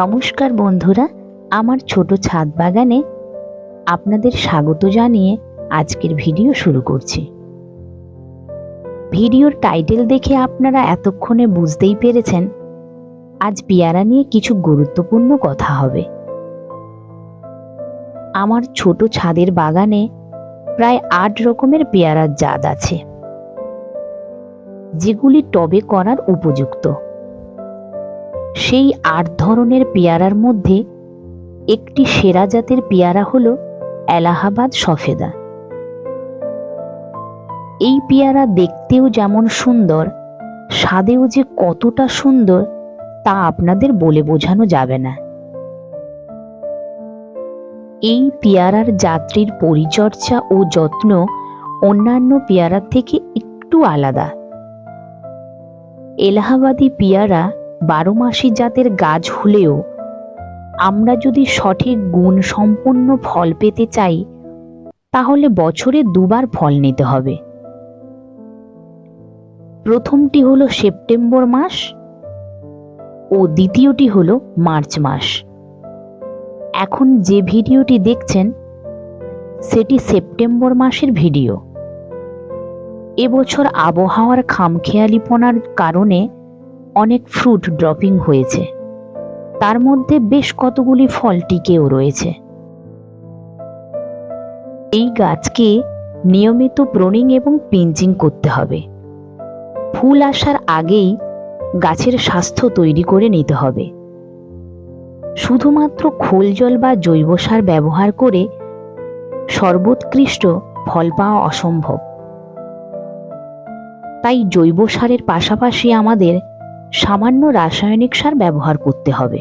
নমস্কার বন্ধুরা, আমার ছোট ছাদ বাগানে আপনাদের স্বাগত জানিয়ে আজকের ভিডিও শুরু করছি। ভিডিওর টাইটেল দেখে আপনারা এতক্ষণে বুঝতেই পেরেছেন, আজ পেয়ারা নিয়ে কিছু গুরুত্বপূর্ণ কথা হবে। আমার ছোট ছাদের বাগানে প্রায় আট রকমের পেয়ারার জাত আছে, যেগুলি টবে করার উপযুক্ত। সেই আট ধরনের পেয়ারার মধ্যে একটি সেরা জাতের পেয়ারা হল এলাহাবাদ সফেদা। এই পেয়ারা দেখতেও যেমন সুন্দর, স্বাদেও যে কতটা সুন্দর তা আপনাদের বলে বোঝানো যাবে না। এই পেয়ারার যাত্রীর পরিচর্যা ও যত্ন অন্যান্য পেয়ারার থেকে একটু আলাদা। এলাহাবাদি পেয়ারা বারো মাসি জাতের গাছ হলেও আমরা যদি সঠিক গুণ সম্পন্ন ফল পেতে চাই, তাহলে বছরে দুবার ফল নিতে হবে। প্রথমটি হলো সেপ্টেম্বর মাস ও দ্বিতীয়টি হলো মার্চ মাস। এখন যে ভিডিওটি দেখছেন, সেটি সেপ্টেম্বর মাসের ভিডিও। এবছর আবহাওয়ার খামখেয়ালিপনার কারণে অনেক ফ্রুট ড্রপিং হয়েছে। তার মধ্যে বেশ কতগুলি ফল টিকেও রয়েছে। এই গাছকে নিয়মিত প্রনিং এবং পিঞ্চিং করতে হবে। ফুল আসার আগেই গাছের স্বাস্থ্য তৈরি করে নিতে হবে। শুধুমাত্র খোল জল বা জৈব সার ব্যবহার করে সর্বোৎকৃষ্ট ফল পাওয়া অসম্ভব। তাই জৈব সারের পাশাপাশি আমাদের সামান্য রাসায়নিক সার ব্যবহার করতে হবে।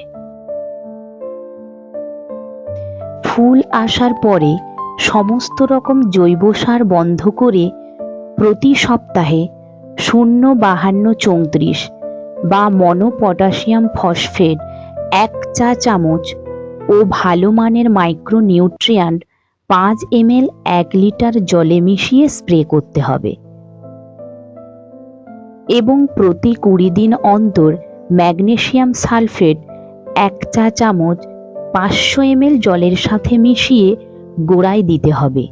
ফুল আসার পরে সমস্ত রকম জৈব সার বন্ধ করে প্রতি সপ্তাহে শূন্য বাহান্ন চৌত্রিশ বা মনো পটাশিয়াম ফসফেট এক চা চামচ ও ভালো মানের মাইক্রো নিউট্রিয়ান্ট পাঁচ এমএল এক লিটার জলে মিশিয়ে স্প্রে করতে হবে। এবং প্রতি কুড়ি দিন অন্তর ম্যাগনেশিয়াম সালফেট এক চা চামচ পাঁচশো এমএল জলের সাথে মিশিয়ে গোড়ায় দিতে হবে।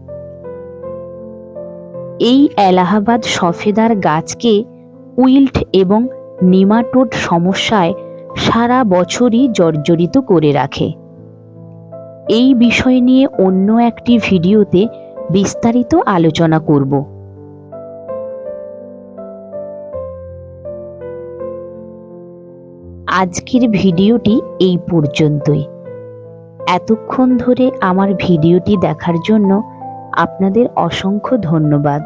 এই এলাহাবাদ সফেদার গাছকে উইল্ট এবং নিমাটোড সমস্যায় সারা বছরই জর্জরিত করে রাখে। এই বিষয় নিয়ে অন্য একটি ভিডিওতে বিস্তারিত আলোচনা করব। আজকের ভিডিওটি এই পর্যন্তই। এতক্ষণ ধরে আমার ভিডিওটি দেখার জন্য আপনাদের অসংখ্য ধন্যবাদ।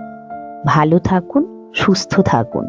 ভালো থাকুন, সুস্থ থাকুন।